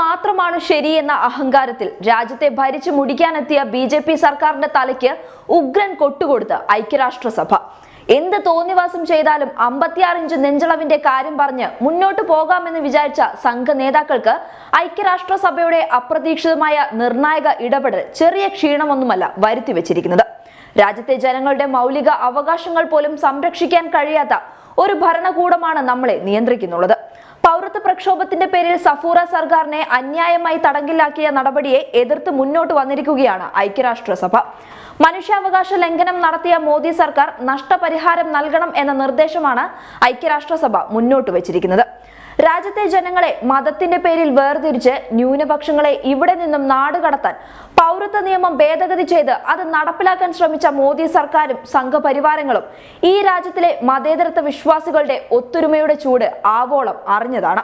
മാത്രമാണ് ശരിയെന്ന അഹങ്കാരത്തിൽ രാജ്യത്തെ ഭരിച്ചു മുടിക്കാനെത്തിയ ബി ജെ പി സർക്കാരിന്റെ തലയ്ക്ക് ഉഗ്രൻ കൊട്ടുകൊടുത്ത് ഐക്യരാഷ്ട്രസഭ. എന്ത് തോന്നിവാസം ചെയ്താലും അമ്പത്തിയാറ് ഇഞ്ച് നെഞ്ചളവിന്റെ കാര്യം പറഞ്ഞ് മുന്നോട്ട് പോകാമെന്ന് വിചാരിച്ച സംഘ നേതാക്കൾക്ക് ഐക്യരാഷ്ട്രസഭയുടെ അപ്രതീക്ഷിതമായ നിർണായക ഇടപെടൽ ചെറിയ ക്ഷീണമൊന്നുമല്ല വരുത്തി വെച്ചിരിക്കുന്നത്. രാജ്യത്തെ ജനങ്ങളുടെ മൗലിക അവകാശങ്ങൾ പോലും സംരക്ഷിക്കാൻ കഴിയാത്ത ഒരു ഭരണകൂടമാണ് നമ്മളെ നിയന്ത്രിക്കുന്നുള്ളത്. പൗരത്വ പ്രക്ഷോഭത്തിന്റെ പേരിൽ സഫൂറ സർക്കാരിനെ അന്യായമായി തടങ്കിലാക്കിയ നടപടിയെ എതിർത്ത് മുന്നോട്ട് വന്നിരിക്കുകയാണ് ഐക്യരാഷ്ട്രസഭ. മനുഷ്യാവകാശ ലംഘനം നടത്തിയ മോദി സർക്കാർ നഷ്ടപരിഹാരം നൽകണം എന്ന നിർദ്ദേശമാണ് ഐക്യരാഷ്ട്രസഭ മുന്നോട്ട് വെച്ചിരിക്കുന്നത്. രാജ്യത്തെ ജനങ്ങളെ മതത്തിന്റെ പേരിൽ വേർതിരിച്ച് ന്യൂനപക്ഷങ്ങളെ ഇവിടെ നിന്നും നാടുകടത്താൻ പൗരത്വ നിയമം ഭേദഗതി ചെയ്ത് അത് നടപ്പിലാക്കാൻ ശ്രമിച്ച മോദി സർക്കാരും സംഘപരിവാരങ്ങളും ഈ രാജ്യത്തിലെ മതേതരത്വ വിശ്വാസികളുടെ ഒത്തൊരുമയുടെ ചൂട് ആവോളം അറിഞ്ഞതാണ്.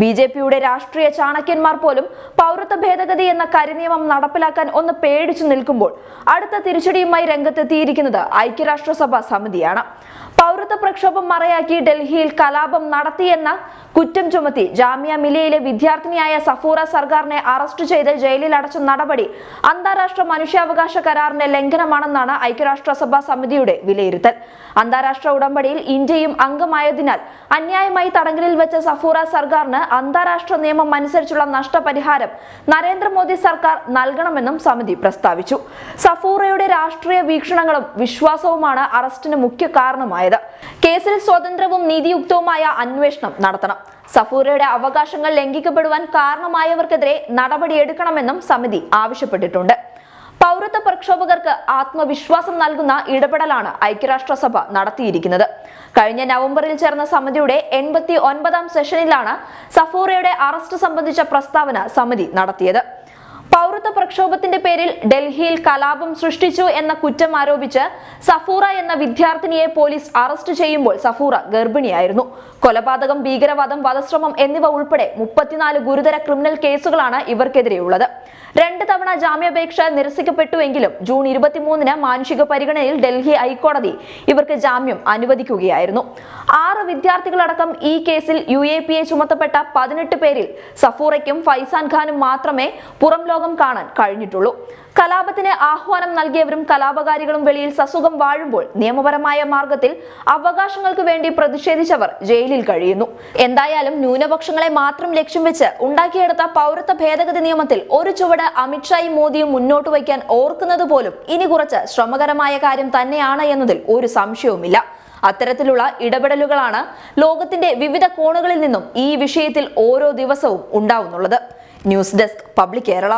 ബി ജെ പിയുടെ രാഷ്ട്രീയ ചാണക്യന്മാർ പോലും പൗരത്വ ഭേദഗതി എന്ന കരിനിയമം നടപ്പിലാക്കാൻ ഒന്ന് പേടിച്ചു നിൽക്കുമ്പോൾ അടുത്ത തിരിച്ചടിയുമായി രംഗത്തെത്തിയിരിക്കുന്നത് ഐക്യരാഷ്ട്രസഭ സമിതിയാണ്. പൗരത്വ പ്രക്ഷോഭം മറയാക്കി ഡൽഹിയിൽ കലാപം നടത്തിയെന്ന കുറ്റം ചുമത്തി ജാമ്യ മിലിയയിലെ വിദ്യാർത്ഥിനിയായ സഫൂറ സർക്കാരിനെ അറസ്റ്റ് ചെയ്ത് ജയിലിൽ അടച്ച നടപടി അന്താരാഷ്ട്ര മനുഷ്യാവകാശ കരാറിന്റെ ലംഘനമാണെന്നാണ് ഐക്യരാഷ്ട്രസഭ സമിതിയുടെ വിലയിരുത്തൽ. അന്താരാഷ്ട്ര ഉടമ്പടിയിൽ ഇന്ത്യയും അംഗമായതിനാൽ അന്യായമായി തടങ്കലിൽ വെച്ച സഫൂറ സർക്കാരിന് അന്താരാഷ്ട്ര നിയമം അനുസരിച്ചുള്ള നഷ്ടപരിഹാരം നരേന്ദ്രമോദി സർക്കാർ നൽകണമെന്നും സമിതി പ്രസ്താവിച്ചു. സഫൂറയുടെ രാഷ്ട്രീയ വീക്ഷണങ്ങളും വിശ്വാസവുമാണ് അറസ്റ്റിന് മുഖ്യ കാരണമായത് കേസിൽ സ്വതന്ത്രവും നീതിയുക്തവുമായ അന്വേഷണം നടത്തണം. സഫൂറയുടെ അവകാശങ്ങൾ ലംഘിക്കപ്പെടുവാൻ കാരണമായവർക്കെതിരെ നടപടിയെടുക്കണമെന്നും സമിതി ആവശ്യപ്പെട്ടിട്ടുണ്ട്. പൗരത്വ പ്രക്ഷോഭകർക്ക് ആത്മവിശ്വാസം നൽകുന്ന ഇടപെടലാണ് ഐക്യരാഷ്ട്രസഭ നടത്തിയിരിക്കുന്നത്. കഴിഞ്ഞ നവംബറിൽ ചേർന്ന സമിതിയുടെ എൺപത്തി ഒൻപതാം സെഷനിലാണ് സഫൂറയുടെ അറസ്റ്റ് സംബന്ധിച്ച പ്രസ്താവന സമിതി നടത്തിയത്. പൗരത്വ പ്രക്ഷോഭത്തിന്റെ പേരിൽ ഡൽഹിയിൽ കലാപം സൃഷ്ടിച്ചു എന്ന കുറ്റം ആരോപിച്ച് സഫൂറ എന്ന വിദ്യാർത്ഥിനിയെ പോലീസ് അറസ്റ്റ് ചെയ്യുമ്പോൾ സഫൂറ ഗർഭിണിയായിരുന്നു. കൊലപാതകം ഭീകരവാദം വധശ്രമം എന്നിവ ഉൾപ്പെടെ മുപ്പത്തിനാല് ഗുരുതര ക്രിമിനൽ കേസുകളാണ് ഇവർക്കെതിരെയുള്ളത്. രണ്ട് തവണ ജാമ്യാപേക്ഷ നിരസിക്കപ്പെട്ടുവെങ്കിലും ജൂൺ ഇരുപത്തിമൂന്നിന് മാനുഷിക പരിഗണനയിൽ ഡൽഹി ഹൈക്കോടതി ഇവർക്ക് ജാമ്യം അനുവദിക്കുകയായിരുന്നു. ആറ് വിദ്യാർത്ഥികളടക്കം ഈ കേസിൽ യു എ പി എ ചുമത്തപ്പെട്ട പതിനെട്ട് പേരിൽ സഫൂറയ്ക്കും ഫൈസാൻ ഖാനും മാത്രമേ പുറം ലോകം കാണാൻ കഴിഞ്ഞിട്ടുള്ളൂ. കലാപത്തിന് ആഹ്വാനം നൽകിയവരും കലാപകാരികളും വെളിയിൽ സസുഖം വാഴുമ്പോൾ നിയമപരമായ മാർഗത്തിൽ അവകാശങ്ങൾക്ക് വേണ്ടി പ്രതിഷേധിച്ചവർ ജയിലിൽ കഴിയുന്നു. എന്തായാലും ന്യൂനപക്ഷങ്ങളെ മാത്രം ലക്ഷ്യം വെച്ച് ഉണ്ടാക്കിയെടുത്ത പൗരത്വ ഭേദഗതി നിയമത്തിൽ ഒരു ചുവട് അമിത്ഷായും മോദിയും മുന്നോട്ട് വയ്ക്കാൻ ഓർക്കുന്നത് പോലും ഇനി കുറച്ച് ശ്രമകരമായ കാര്യം തന്നെയാണ് എന്നതിൽ ഒരു സംശയവുമില്ല. അത്തരത്തിലുള്ള ഇടപെടലുകളാണ് ലോകത്തിന്റെ വിവിധ കോണുകളിൽ നിന്നും ഈ വിഷയത്തിൽ ഓരോ ദിവസവും ഉണ്ടാവുന്നുള്ളത്. News desk public Kerala.